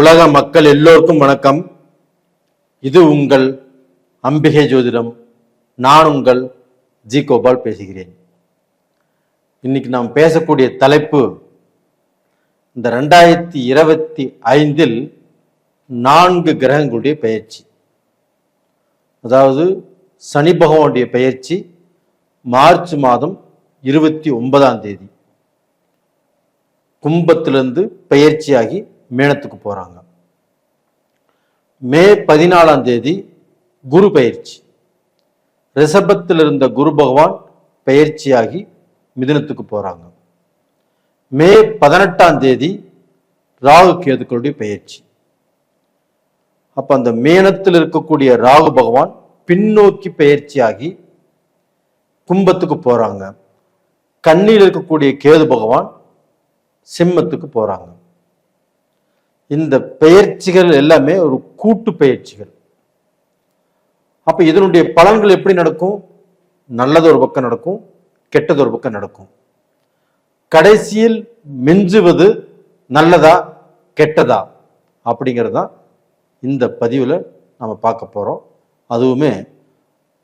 உலக மக்கள் எல்லோருக்கும் வணக்கம். இது உங்கள் அம்பிகை ஜோதிடம். நான் உங்கள் ஜி கோபால் பேசுகிறேன். இன்னைக்கு நாம் பேசக்கூடிய தலைப்பு இந்த ரெண்டாயிரத்தி இருபத்தி ஐந்தில் நான்கு கிரகங்களுடைய பயிற்சி அதாவது சனி பகவானுடைய பயிற்சி மார்ச் மாதம் இருபத்தி ஒன்பதாம் தேதி. கும்பத்திலிருந்து பயிற்சியாகி மேனத்துக்கு போறாங்க. மே பதினாலாம் தேதி குரு பயிற்சி ரிஷபத்தில் இருந்த குரு பகவான் பயிற்சியாகி மிதுனத்துக்கு போறாங்க. மே பதினெட்டாம் தேதி ராகு கேதுக்களுடைய பயிற்சி அப்ப அந்த மேனத்தில் இருக்கக்கூடிய ராகு பகவான் பின்னோக்கி பயிற்சியாகி கும்பத்துக்கு போறாங்க. கண்ணியில் இருக்கக்கூடிய கேது பகவான் சிம்மத்துக்கு போறாங்க. இந்த பெயர்ச்சிகள் எல்லாமே ஒரு கூட்டு பயிற்சிகள் அப்போ இதனுடைய பலன்கள் எப்படி நடக்கும்? நல்லது ஒரு பக்கம் நடக்கும் கெட்டது ஒரு பக்கம் நடக்கும். கடைசியில் மிஞ்சுவது நல்லதா கெட்டதா? அப்படிங்கிறது தான் இந்த பதிவில் நம்ம பார்க்க போகிறோம் அதுவுமே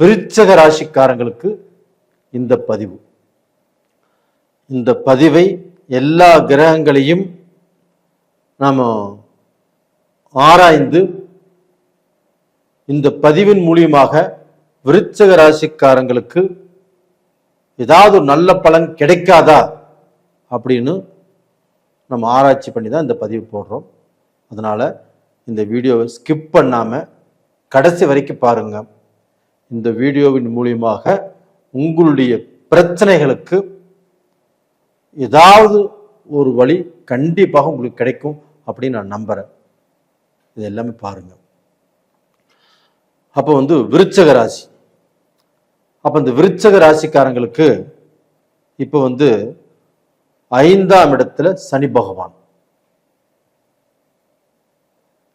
விருச்சக ராசிக்காரங்களுக்கு இந்த பதிவு. இந்த பதிவை எல்லா கிரகங்களையும் நாம் ஆராய்ந்து இந்த பதிவின் மூலியமாக விருச்சக ராசிக்காரங்களுக்கு ஏதாவது ஒரு நல்ல பலன் கிடைக்காதா அப்படின்னு நம்ம ஆராய்ச்சி பண்ணி தான் இந்த பதிவு போடுறோம். அதனால் இந்த வீடியோவை ஸ்கிப் பண்ணாமல் கடைசி வரைக்கும் பாருங்கள் இந்த வீடியோவின் மூலியமாக உங்களுடைய பிரச்சனைகளுக்கு ஏதாவது ஒரு வழி கண்டிப்பாக உங்களுக்கு கிடைக்கும். அப்படின்னு நான் நம்புறேன். இது எல்லாமே பாருங்க. அப்போ வந்து விருச்சக ராசி. அப்போ இந்த விருச்சக ராசிக்காரங்களுக்கு இப்போ வந்து ஐந்தாம் இடத்துல சனி பகவான்.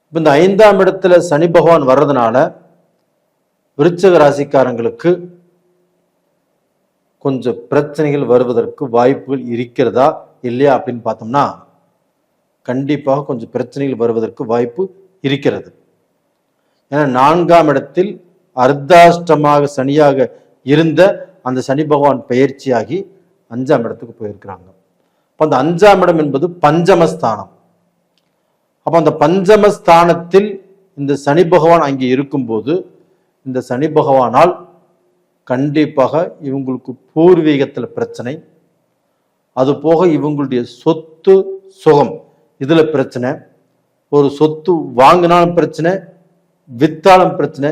இப்போ இந்த ஐந்தாம் இடத்துல சனி பகவான் வர்றதுனால விருச்சக ராசிக்காரங்களுக்கு கொஞ்சம் பிரச்சனைகள் வருவதற்கு வாய்ப்புகள் இருக்கிறதா இல்லையா அப்படின்னு பார்த்தோம்னா கண்டிப்பாக கொஞ்சம் பிரச்சனைகள் வருவதற்கு வாய்ப்பு இருக்கிறது. ஏன்னா நான்காம் இடத்தில் அர்த்தாஷ்டமாக சனியாக இருந்த அந்த சனி பகவான் பயிற்சியாகி அஞ்சாம் இடத்துக்கு போயிருக்கிறாங்க. அப்போ அந்த அஞ்சாம் இடம் என்பது பஞ்சமஸ்தானம். அப்போ அந்த பஞ்சமஸ்தானத்தில் இந்த சனி பகவான் அங்கே இருக்கும்போது இந்த சனி பகவானால் கண்டிப்பாக இவங்களுக்கு பூர்வீகத்தில் பிரச்சனை. அது போக இவங்களுடைய சொத்து சுகம். இதில் பிரச்சனை. ஒரு சொத்து வாங்கினாலும் பிரச்சனை வித்தாலும் பிரச்சனை.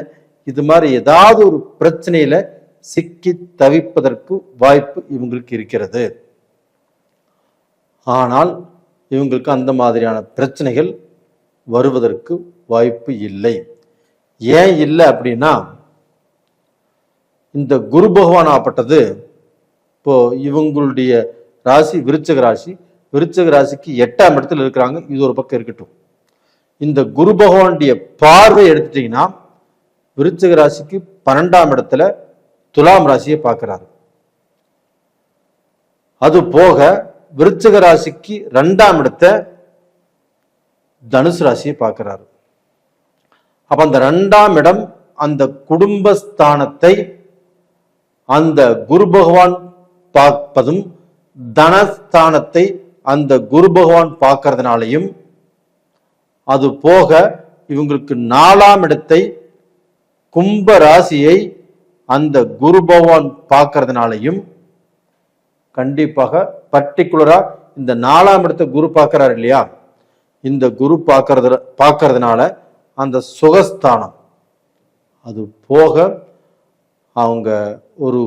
இது மாதிரி ஏதாவது ஒரு பிரச்சனையில சிக்கி தவிப்பதற்கு வாய்ப்பு இவங்களுக்கு இருக்கிறது. ஆனால் இவங்களுக்கு அந்த மாதிரியான பிரச்சனைகள் வருவதற்கு வாய்ப்பு இல்லை. ஏன் இல்லை அப்படின்னா இந்த குரு பகவான் ஆப்பட்டது இப்போ இவங்களுடைய ராசி விருச்சக ராசி விருச்சக ராசிக்கு எட்டாம் இடத்துல இருக்கிறாங்க. இது ஒரு பக்கம் இருக்கட்டும். இந்த குரு பகவானுடைய பார்வை எடுத்துட்டீங்கன்னா விருச்சக ராசிக்கு பன்னெண்டாம் இடத்துல துலாம் ராசியை பார்க்கிறாரு. அது போக விருச்சக ராசிக்கு ரெண்டாம் இடத்த தனுசு ராசியை பார்க்கிறாரு. அப்ப அந்த ரெண்டாம் இடம் அந்த குடும்பஸ்தானத்தை அந்த குரு பகவான் பார்ப்பதும் தனஸ்தானத்தை அந்த குரு பகவான் பார்க்கறதுனாலையும் அது போக இவங்களுக்கு நாலாம் இடத்தை கும்ப ராசியை அந்த குரு பகவான் பார்க்கறதுனாலையும் கண்டிப்பாக பர்டிகுலரா இந்த நாலாம் இடத்தை குரு பார்க்குறாரு இல்லையா? இந்த குரு பார்க்கறது பார்க்கறதுனால அந்த சுகஸ்தானம். அது போக அவங்க ஒரு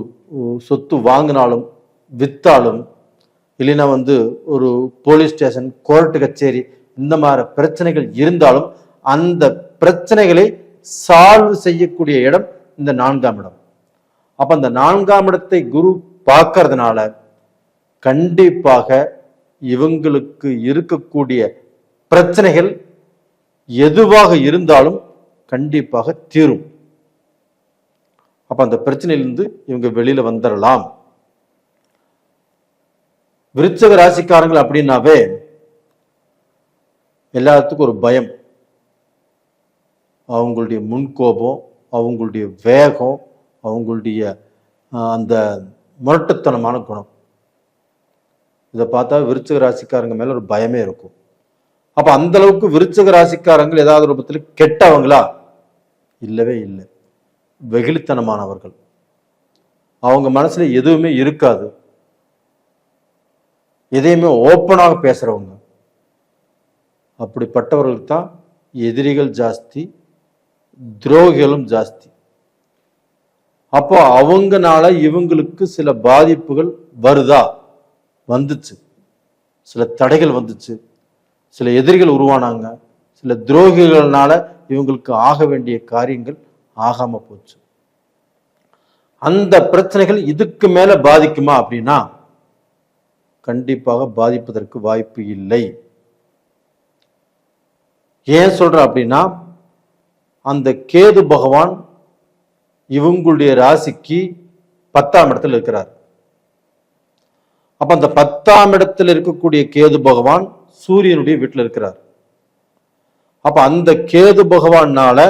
சொத்து வாங்கினாலும் வித்தாலும் இல்லைன்னா வந்து ஒரு போலீஸ் ஸ்டேஷன் கோர்ட்டு கச்சேரி இந்த மாதிரி பிரச்சனைகள் இருந்தாலும் அந்த பிரச்சனைகளை சால்வ் செய்யக்கூடிய இடம் இந்த நான்காம் இடம். அப்ப அந்த நான்காம் இடத்தை குரு பார்க்கறதுனால கண்டிப்பாக இவங்களுக்கு இருக்கக்கூடிய பிரச்சனைகள் எதுவாக இருந்தாலும் கண்டிப்பாக தீரும். அப்ப அந்த பிரச்சனையிலிருந்து இவங்க வெளியில வந்துடலாம் விருச்சக ராசிக்காரங்கள் அப்படின்னாவே எல்லாத்துக்கும் ஒரு பயம். அவங்களுடைய முன்கோபம் அவங்களுடைய வேகம் அவங்களுடைய அந்த முரட்டுத்தனமான குணம். இதை பார்த்தா விருச்சக ராசிக்காரங்க மேலே ஒரு பயமே இருக்கும். அப்போ அந்த அளவுக்கு விருச்சக ராசிக்காரங்கள் ஏதாவது ரூபத்தில் கெட்டவங்களா? இல்லவே இல்லை. வெகுளித்தனமானவர்கள். அவங்க மனசில் எதுவுமே இருக்காது. எதையுமே ஓப்பனாக பேசுகிறவங்க அப்படிப்பட்டவர்களுக்கு தான் எதிரிகள் ஜாஸ்தி துரோகிகளும் ஜாஸ்தி. அப்போ அவங்கனால இவங்களுக்கு சில பாதிப்புகள் வருதா? வந்துச்சு. சில தடைகள் வந்துச்சு. சில எதிரிகள் உருவானாங்க. சில துரோகிகள்னால இவங்களுக்கு ஆக வேண்டிய காரியங்கள் ஆகாம போச்சு. அந்த பிரச்சனைகள் இதுக்கு மேல பாதிக்குமா அப்படின்னா கண்டிப்பாக பாதிப்பதற்கு வாய்ப்பு இல்லை. ஏன் சொல்ற அப்படின்னா அந்த கேது பகவான் இவங்களுடைய ராசிக்கு பத்தாம் இடத்துல இருக்கிறார். அப்ப அந்த பத்தாம் இடத்துல இருக்கக்கூடிய கேது பகவான் சூரியனுடைய வீட்டில் இருக்கிறார். அப்ப அந்த கேது பகவானால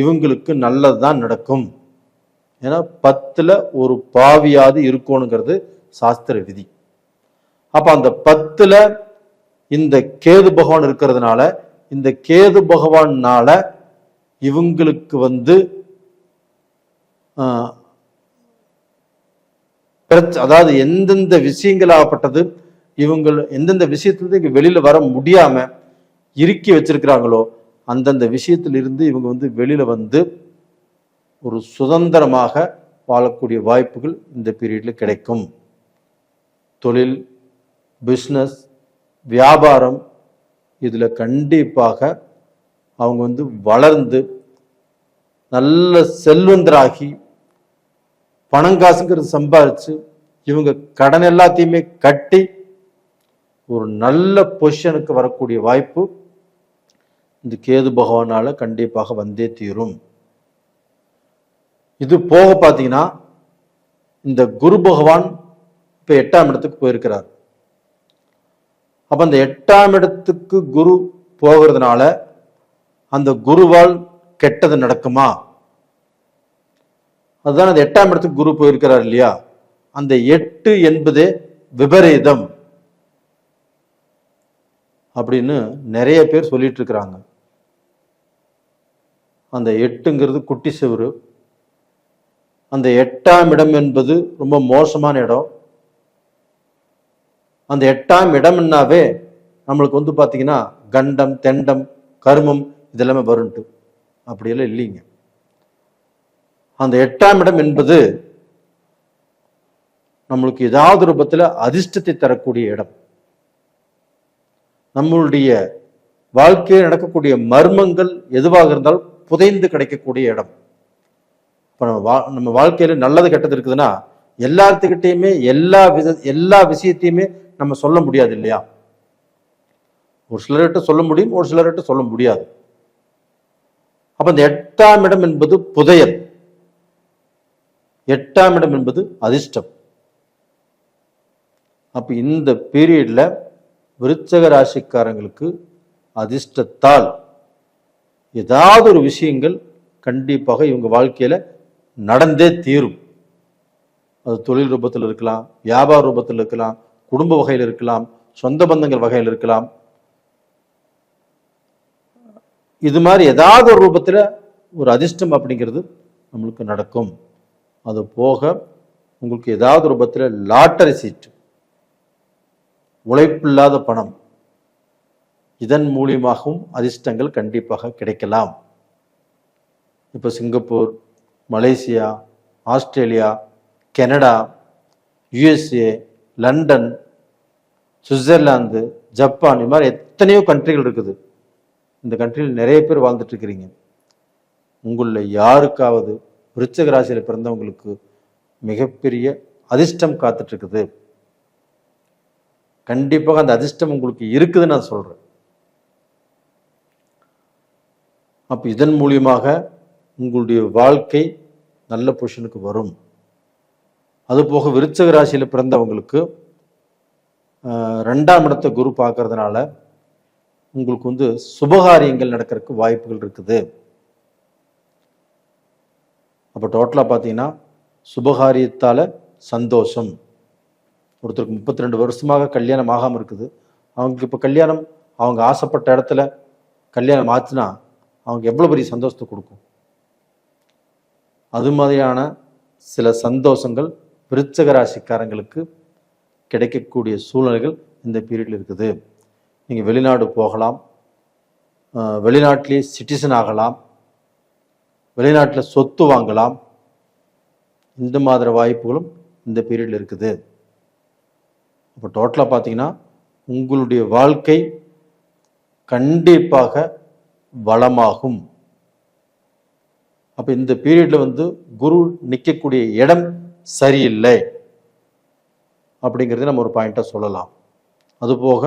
இவங்களுக்கு நல்லதுதான் நடக்கும். ஏன்னா பத்துல ஒரு பாவியாவது இருக்கணுங்கிறது சாஸ்திர விதி. அப்ப அந்த பத்துல இந்த கேது பகவான் இருக்கிறதுனால இந்த கேது பகவான்னால இவங்களுக்கு வந்து ஆஹ், பிரச்ச- அதாவது எந்தெந்த விஷயங்களாகப்பட்டது இவங்க எந்தெந்த விஷயத்துலேருந்து இங்கே வெளியில் வர முடியாம இறுக்கி வச்சிருக்கிறாங்களோ அந்தந்த விஷயத்திலிருந்து இவங்க வந்து வெளியில வந்து ஒரு சுதந்திரமாக வாழக்கூடிய வாய்ப்புகள் இந்த பீரியட்ல கிடைக்கும். தொழில் பிஸ்னஸ் வியாபாரம் இதில் கண்டிப்பாக அவங்க வந்து வளர்ந்து நல்ல செல்வந்தராகி பணம் காசுங்கிறது இவங்க கடன் எல்லாத்தையுமே கட்டி ஒரு நல்ல பொசிஷனுக்கு வரக்கூடிய வாய்ப்பு இந்த கேது பகவானால் கண்டிப்பாக வந்தே தீரும். இது போக பார்த்தீங்கன்னா இந்த குரு பகவான் இப்போ எட்டாம் இடத்துக்கு போயிருக்கிறார். அப்ப அந்த எட்டாம் இடத்துக்கு குரு போகிறதுனால அந்த குருவால் கெட்டது நடக்குமா? அதுதான் அந்த எட்டாம் இடத்துக்கு குரு போயிருக்கிறார் இல்லையா? அந்த எட்டு என்பதே விபரீதம். அப்படின்னு நிறைய பேர் சொல்லிட்டு இருக்கிறாங்க. அந்த எட்டுங்கிறது குட்டி சிவரு. அந்த எட்டாம் இடம் என்பது ரொம்ப மோசமான இடம். அந்த எட்டாம் இடம்னாவே நம்மளுக்கு வந்து பார்த்தீங்கன்னா கண்டம் தெண்டம் கருமம் இதெல்லாமே வரும்ட்டு. அப்படியெல்லாம் இல்லைங்க. அந்த எட்டாம் இடம் என்பது நம்மளுக்கு ஏதாவது ரூபத்தில் அதிர்ஷ்டத்தை தரக்கூடிய இடம். நம்மளுடைய வாழ்க்கையில் நடக்கக்கூடிய மர்மங்கள் எதுவாக இருந்தாலும் புதைந்து கிடைக்கக்கூடிய இடம். இப்போ நம்ம வா நம்ம வாழ்க்கையில நல்லது கெட்டது இருக்குதுன்னா எல்லாத்துக்கிட்டேயுமே எல்லா வித எல்லா விஷயத்தையுமே நம்ம சொல்ல முடியாது இல்லையா? ஒரு சிலர்கிட்ட சொல்ல முடியும் ஒரு சிலர்கிட்ட சொல்ல முடியாது. அப்ப இந்த எட்டாம் இடம் என்பது புதையல். எட்டாம் இடம் என்பது அதிர்ஷ்டம். அப்ப இந்த பீரியட்ல விருச்சக ராசிக்காரங்களுக்கு அதிர்ஷ்டத்தால் ஏதாவது ஒரு விஷயங்கள் கண்டிப்பாக இவங்க வாழ்க்கையில நடந்தே தீரும். அது தொழில் ரூபத்தில் இருக்கலாம் வியாபார ரூபத்தில் இருக்கலாம் குடும்ப வகையில் இருக்கலாம் சொந்த பந்தங்கள் வகையில் இருக்கலாம். இது மாதிரி ஏதாவது ஒரு ரூபத்தில் ஒரு அதிர்ஷ்டம் அப்படிங்கிறது நம்மளுக்கு நடக்கும். அது போக உங்களுக்கு ஏதாவது ரூபத்தில் லாட்டரி சீட்டு உழைப்பில்லாத பணம் இதன் மூலியமாகவும் அதிர்ஷ்டங்கள் கண்டிப்பாக கிடைக்கலாம். இப்போ Singapore Malaysia Australia Canada USA London Switzerland Japan இது மாதிரி எத்தனையோ கண்ட்ரிகள் இருக்குது. இந்த கண்ட்ரியில் நிறைய பேர் வாழ்ந்துட்டுருக்கிறீங்க உங்களில் யாருக்காவது விருச்சக ராசியில் பிறந்தவங்களுக்கு மிகப்பெரிய அதிர்ஷ்டம் காத்துட்ருக்குது கண்டிப்பாக அந்த அதிர்ஷ்டம் உங்களுக்கு இருக்குதுன்னு நான் சொல்கிறேன் அப்போ இதன் மூலியமாக உங்களுடைய வாழ்க்கை நல்ல பொசிஷனுக்கு வரும். அது போக விருச்சக ராசியில் பிறந்தவங்களுக்கு ரெண்டாம் இடத்தை குரு பார்க்கறதுனால உங்களுக்கு வந்து சுபகாரியங்கள் நடக்கிறதுக்கு வாய்ப்புகள் இருக்குது. அப்போ டோட்டலாக பார்த்தீங்கன்னா சுபகாரியத்தால் சந்தோஷம். ஒருத்தருக்கு முப்பத்தி ரெண்டு வருஷமாக கல்யாணம் ஆகாமல் இருக்குது. அவங்களுக்கு இப்போ கல்யாணம் அவங்க ஆசைப்பட்ட இடத்துல கல்யாணம் ஆச்சுன்னா அவங்க எவ்வளோ பெரிய சந்தோஷத்தை கொடுக்கும்? அது மாதிரியான சில சந்தோஷங்கள் விருச்சக ராசிக்காரங்களுக்கு கிடைக்கக்கூடிய சூழ்நிலைகள் இந்த பீரியடில் இருக்குது. நீங்கள் வெளிநாடு போகலாம். வெளிநாட்டிலே சிட்டிசன் ஆகலாம். வெளிநாட்டில் சொத்து வாங்கலாம். இந்த மாதிரி வாய்ப்புகளும் இந்த பீரியடில் இருக்குது. அப்போ டோட்டலாக பார்த்தீங்கன்னா உங்களுடைய வாழ்க்கை கண்டிப்பாக வளமாகும். அப்போ இந்த பீரியடில் வந்து குரு நிற்கக்கூடிய இடம் சரியில்லை அப்படிங்கிறத நம்ம ஒரு பாயிண்டாக சொல்லலாம். அதுபோக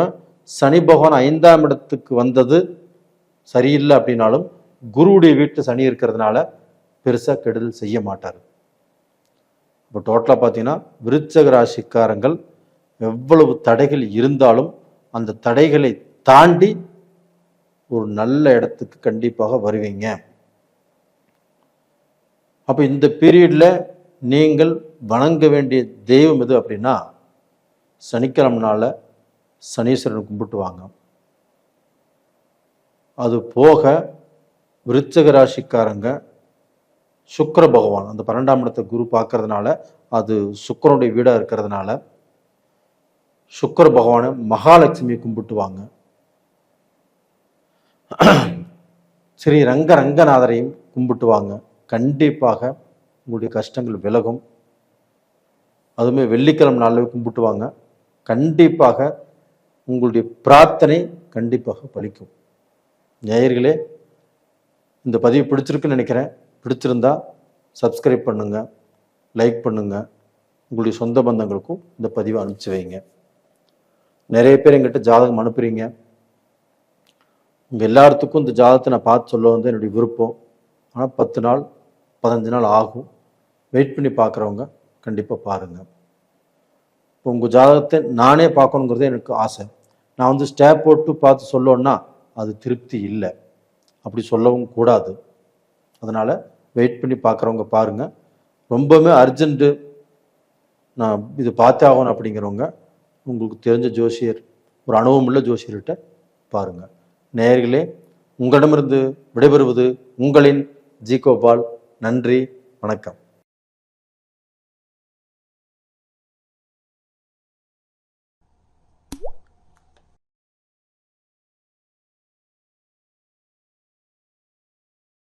சனி பகவான் ஐந்தாம் இடத்துக்கு வந்தது சரியில்லை அப்படின்னாலும் குருவுடைய வீட்டு சனி இருக்கிறதுனால பெருசாக கெடுதல் செய்ய மாட்டார். இப்போ டோட்டலாக பார்த்தீங்கன்னா விருச்சக ராசிக்காரங்கள் எவ்வளவு தடைகள் இருந்தாலும் அந்த தடைகளை தாண்டி ஒரு நல்ல இடத்துக்கு கண்டிப்பாக வருவீங்க. அப்போ இந்த பீரியடில் நீங்கள் வணங்க வேண்டிய தெய்வம் எது அப்படின்னா சனிக்கிழமை நாளில் சனீஸ்வரன் கும்பிட்டுவாங்க. அது போக விருச்சக ராசிக்காரங்க சுக்கர பகவான் அந்த பன்னெண்டாம் இடத்தை குரு பார்க்கறதுனால அது சுக்கரனுடைய வீடாக இருக்கிறதுனால சுக்கர பகவானை மகாலட்சுமியை கும்பிட்டுவாங்க. ஸ்ரீ ரங்க ரங்கநாதரையும் கும்பிட்டுவாங்க. கண்டிப்பாக உங்களுடைய கஷ்டங்கள் விலகும். அதுவுமே வெள்ளிக்கிழமை நாளில் கும்பிட்டுவாங்க. கண்டிப்பாக உங்களுடைய பிரார்த்தனை கண்டிப்பாக பலிக்கும். நேயர்களே இந்த பதிவு பிடிச்சிருக்குன்னு நினைக்கிறேன். பிடிச்சிருந்தா சப்ஸ்கிரைப் பண்ணுங்கள் லைக் பண்ணுங்கள் உங்களுடைய சொந்த பந்தங்களுக்கும் இந்த பதிவை அனுப்பிச்சு வைங்க. நிறைய பேர் எங்கிட்ட ஜாதகம் அனுப்புறீங்க. உங்கள் எல்லாத்துக்கும் இந்த ஜாதகத்தை நான் பார்த்து சொல்ல வந்து என்னுடைய விருப்பம். ஆனால் பத்து நாள் பதினஞ்சு நாள் ஆகும். வெயிட் பண்ணி பார்க்குறவங்க கண்டிப்பாக பாருங்கள் இப்போ உங்கள் ஜாதகத்தை நானே பார்க்கணுங்கிறது எனக்கு ஆசை. நான் வந்து ஸ்டேப் போட்டு பார்த்து சொல்லோன்னா அது திருப்தி இல்லை. அப்படி சொல்லவும் கூடாது. அதனால் வெயிட் பண்ணி பார்க்குறவங்க பாருங்கள் ரொம்பவுமே அர்ஜென்ட்டு நான் இது பார்த்தே ஆகணும் அப்படிங்கிறவங்க உங்களுக்கு தெரிஞ்ச ஜோசியர் ஒரு அனுபவமுள்ள ஜோசியர்கிட்ட பாருங்கள் நேயர்களே உங்களிடமிருந்து விடைபெறுவது உங்களின் ஜி கோபால். நன்றி வணக்கம்.